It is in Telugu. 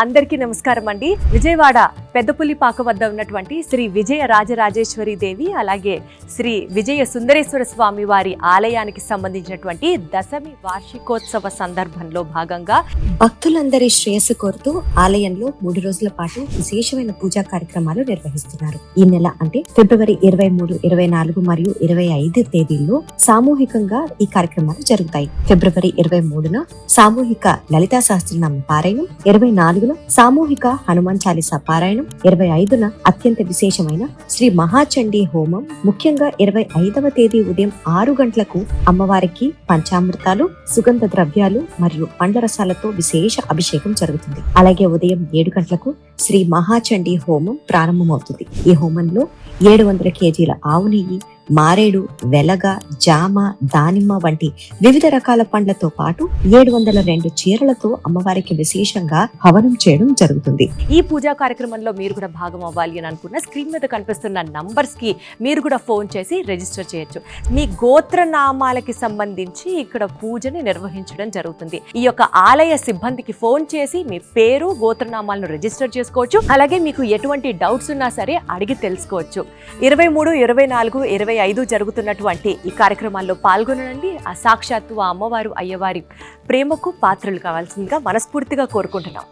అందరికీ నమస్కారం అండి. విజయవాడ పెద్దపుల్లిపాక వద్ద ఉన్నటువంటి శ్రీ విజయ రాజరాజేశ్వరి దేవి అలాగే శ్రీ విజయ సుందరేశ్వర స్వామి వారి ఆలయానికి సంబంధించినటువంటి దశమి వార్షికోత్సవ సందర్భంలో భాగంగా భక్తులందరి శ్రేయస్సు కోరుతూ ఆలయంలో మూడు రోజుల పాటు విశేషమైన పూజా కార్యక్రమాలు నిర్వహిస్తున్నారు. ఈ నెల అంటే ఫిబ్రవరి ఇరవై మూడు ఇరవై నాలుగు మరియు ఇరవై ఐదు తేదీల్లో సామూహికంగా ఈ కార్యక్రమాలు జరుగుతాయి. ఫిబ్రవరి ఇరవై మూడున సామూహిక లలితా సహస్రనామ పారాయణం ఇరవై నాలుగు నాలుగున సామూహిక హనుమాన్ చాలీస పారాయణం ఇరవై ఐదున అత్యంత విశేషమైన శ్రీ మహాచండీ హోమం. ముఖ్యంగా ఇరవై ఐదవ తేదీ ఉదయం ఆరు గంటలకు అమ్మవారికి పంచామృతాలు సుగంధ ద్రవ్యాలు మరియు పండ్ల రసాలతో విశేష అభిషేకం జరుగుతుంది. అలాగే ఉదయం ఏడు గంటలకు శ్రీ మహాచండీ హోమం ప్రారంభమవుతుంది. ఈ హోమంలో ఏడు వందల కేజీల ఆవు నెయ్యి మారేడు వెలగ జామ దానిమ్మ వంటి వివిధ రకాల పండ్లతో పాటు ఏడు వందల రెండు చీరలతో అమ్మవారికి విశేషంగా హవనం చేయడం జరుగుతుంది. ఈ పూజా కార్యక్రమంలో మీరు కూడా భాగం అవ్వాలి అని అనుకున్న స్క్రీన్ మీద కనిపిస్తున్న నంబర్స్కి మీరు కూడా ఫోన్ చేసి రిజిస్టర్ చేయొచ్చు. మీ గోత్ర నామాలకి సంబంధించి ఇక్కడ పూజని నిర్వహించడం జరుగుతుంది. ఈ యొక్క ఆలయ సిబ్బందికి ఫోన్ చేసి మీ పేరు గోత్రనామాలను రిజిస్టర్ చేసుకోవచ్చు. అలాగే మీకు ఎటువంటి డౌట్స్ ఉన్నా సరే అడిగి తెలుసుకోవచ్చు. ఇరవై మూడు ఇరవై నాలుగు ఇరవై ఐదు జరుగుతున్నటువంటి ఈ కార్యక్రమాల్లో పాల్గొనండి. ఆ సాక్షాత్తు ఆ అమ్మవారు అయ్యవారి ప్రేమకు పాత్రలు కావాల్సిందిగా మనస్ఫూర్తిగా కోరుకుంటున్నాం.